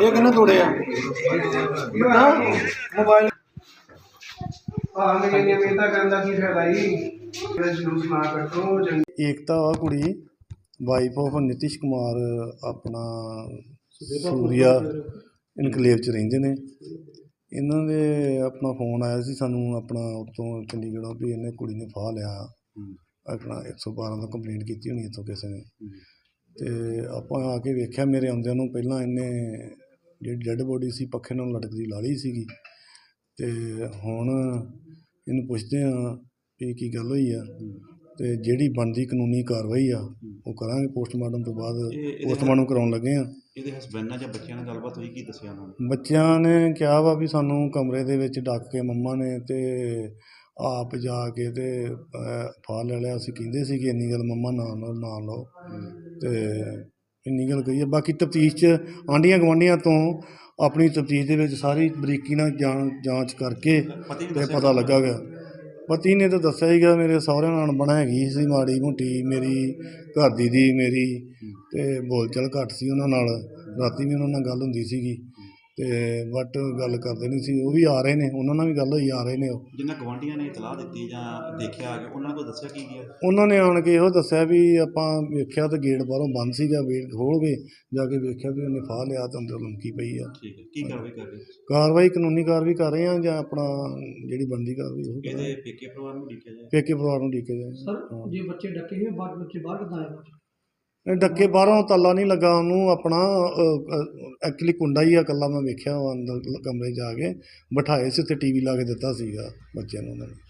ਇਹ ਕਿਹਨੇ ਤੋੜਿਆ ਬਤਾ ਮੋਬਾਈਲ ਹਾਂ ਮੇਰੀ ਨਿਯਮਿਤਤਾ ਕਰਨ ਦਾ ਕੀ ਫਾਇਦਾ ਜੀ ਜਿਹੜਾ ਜਲੂਸ ਨਾ ਕੱਢੋ, ਚੰਗੀ ਏਕਤਾ ਵਾ ਕੁੜੀ ਵਾਈਫ ਆਫ ਨਿਤਿਸ਼ ਕੁਮਾਰ, ਆਪਣਾ ਸੂਰਿਆ ਇਨਕਲੇਵ ਚ ਰਹਿੰਦੇ ਨੇ। ਇਹਨਾਂ ਦੇ ਆਪਣਾ ਫੋਨ ਆਇਆ ਸੀ ਸਾਨੂੰ, ਆਪਣਾ ਉੱਥੋਂ ਚੰਡੀਗੜ੍ਹੋਂ ਵੀ ਇਹਨੇ ਕੁੜੀ ਨੇ ਫਾਹ ਲਿਆ। ਆਪਣਾ 112 ਦਾ ਕੰਪਲੇਂਟ ਕੀਤੀ ਹੋਣੀ ਇੱਥੋਂ ਕਿਸੇ ਨੇ। ਤੇ ਆਪਾਂ ਆ ਕੇ ਵੇਖਿਆ ਮੇਰੇ ਆਉਂਦਿਆਂ ਨੂੰ, ਪਹਿਲਾਂ ਇਹਨੇ ਜਿਹੜੀ ਡੈੱਡ ਬੋਡੀ ਸੀ, ਪੱਖੇ ਨਾਲ ਲਟਕਦੀ ਲਾ ਲਈ ਸੀਗੀ। ਤੇ ਹੁਣ ਇਹਨੂੰ ਪੁੱਛਦੇ ਆ ਵੀ ਕੀ ਗੱਲ ਹੋਈ ਆ। ਤੇ ਜਿਹੜੀ ਬਣਦੀ ਕਾਨੂੰਨੀ ਕਾਰਵਾਈ ਆ ਉਹ ਕਰਾਂਗੇ ਪੋਸਟਮਾਰਟਮ ਤੋਂ ਬਾਅਦ ਪੋਸਟਮਾਰਟਮ ਕਰਾਉਣ ਲੱਗੇ ਆ। ਇਹਦੇ ਹਸਬੈਂਡ ਨਾਲ ਜਾਂ ਬੱਚਿਆਂ ਨਾਲ ਗੱਲਬਾਤ ਹੋਈ ਕੀ ਦੱਸਿਆ ਉਹਨਾਂ ਨੇ? ਬੱਚਿਆਂ ਨੇ ਕਿਹਾ ਵਾ ਵੀ ਸਾਨੂੰ ਕਮਰੇ ਦੇ ਵਿੱਚ ਡੱਕ ਕੇ ਮੰਮਾ ਨੇ ਤੇ ਆਪ ਜਾ ਕੇ ਤੇ ਅਹ, ਫਾਹ ਲੈ ਲਿਆ। ਅਸੀਂ ਕਹਿੰਦੇ ਸੀ ਕਿ ਇੰਨੀ ਗੱਲ ਮੰਮਾ ਨਾ ਲਓ। ਨਾ ਲਓ ਤੇ ਇੰਨੀ ਗੱਲ ਕਹੀ ਹੈ ਬਾਕੀ ਤਫਤੀਸ਼ 'ਚ ਆਂਡੀਆਂ ਗਵਾਂਡੀਆਂ ਤੋਂ ਆਪਣੀ ਤਫਤੀਸ਼ ਦੇ ਵਿੱਚ ਸਾਰੀ ਬਰੀਕੀ ਨਾਲ ਜਾਂ- ਜਾਂਚ ਕਰਕੇ ਤੇ ਪਤਾ ਲੱਗਾ ਗਿਆ ਪਤੀ ਨੇ ਤਾਂ ਦੱਸਿਆ ਹੀਗਾ ਮੇਰੇ ਸਹੁਰੇ ਨਾਲ ਬਣਾ ਹੈਗੀ ਸੀ ਮਾੜੀ ਮੋਟੀ ਮੇਰੀ ਘਰ ਦੀ ਦੀ ਮੇਰੀ ਤੇ ਬੋਲਚਾਲ ਘੱਟ ਸੀ ਉਹਨਾਂ ਨਾਲ। ਰਾਤੀ ਵੀ ਉਹਨਾਂ ਨਾਲ ਗੱਲ ਹੁੰਦੀ ਸੀਗੀ। ਤੇ ਬਟ ਗੱਲ ਕਰਦੇ ਨਹੀਂ ਸੀ ਉਹ ਵੀ ਆ ਰਹੇ ਨੇ ਉਹਨਾਂ ਨਾਲ ਵੀ ਗੱਲ ਹੋਈ ਆ ਰਹੇ ਨੇ ਉਹ। ਜਿਨ੍ਹਾਂ ਗਵਾਂਢੀਆਂ ਨੇ ਇਤਲਾਹ ਦਿੱਤੀ ਜਾਂ ਦੇਖਿਆ ਆ ਕੇ ਉਹਨਾਂ ਕੋਲ ਦੱਸਿਆ ਕੀ ਗਿਆ? ਉਹਨਾਂ ਨੇ ਆਣ ਕੇ ਇਹੋ ਦੱਸਿਆ ਵੀ ਆਪਾਂ ਵੇਖਿਆ ਤਾਂ ਗੇਟ ਬਾਹਰੋਂ ਬੰਦ ਸੀਗਾ ਗੇਟ ਖੋਲ ਕੇ ਜਾ ਕੇ ਵੇਖਿਆ ਵੀ ਉਹਨੇ ਫਾਹ ਲਿਆ ਤਾਂ ਅੰਦਰ ਲੰਕੀ ਪਈ ਆ। ਠੀਕ ਹੈ ਕੀ ਕਾਰਵਾਈ ਕਰ ਰਹੇ ਕਾਰਵਾਈ ਕਾਨੂੰਨੀ ਕਾਰਵਾਈ ਕਰ ਰਹੇ ਆ ਜਾਂ ਆਪਣਾ ਜਿਹੜੀ ਬਣਦੀ ਕਾਰਵਾਈ ਉਹ। ਇਹਦੇ ਪੇਕੇ ਪਰਿਵਾਰ ਨੂੰ ਲਿਖਿਆ ਜਾਏ? ਪੇਕੇ ਪਰਿਵਾਰ ਨੂੰ ਡੀਕੇ ਜਾਏ। ਸਰ ਜੇ ਬੱਚੇ ਡੱਕੇ ਹੋਏ ਬਾਅਦ ਬੱਚੇ ਬਾਹਰ ਕਿੱਦਾਂ ਆਏ? ਡੱਕੇ ਬਾਹਰੋਂ ਤਾਲਾ ਨਹੀਂ ਲੱਗਾ ਉਹਨੂੰ, ਆਪਣਾ ਐਕਚੁਅਲੀ ਕੁੰਡਾ ਹੀ ਆ, ਇਕੱਲਾ ਮੈਂ ਵੇਖਿਆ ਉਹ ਅੰਦਰ ਕਮਰੇ ਜਾ ਕੇ, ਬਿਠਾਏ ਸੀ, ਉੱਥੇ ਟੀਵੀ ਲਾ ਕੇ ਦਿੱਤਾ ਸੀਗਾ ਬੱਚਿਆਂ ਨੂੰ ਉਹਨਾਂ ਨੇ।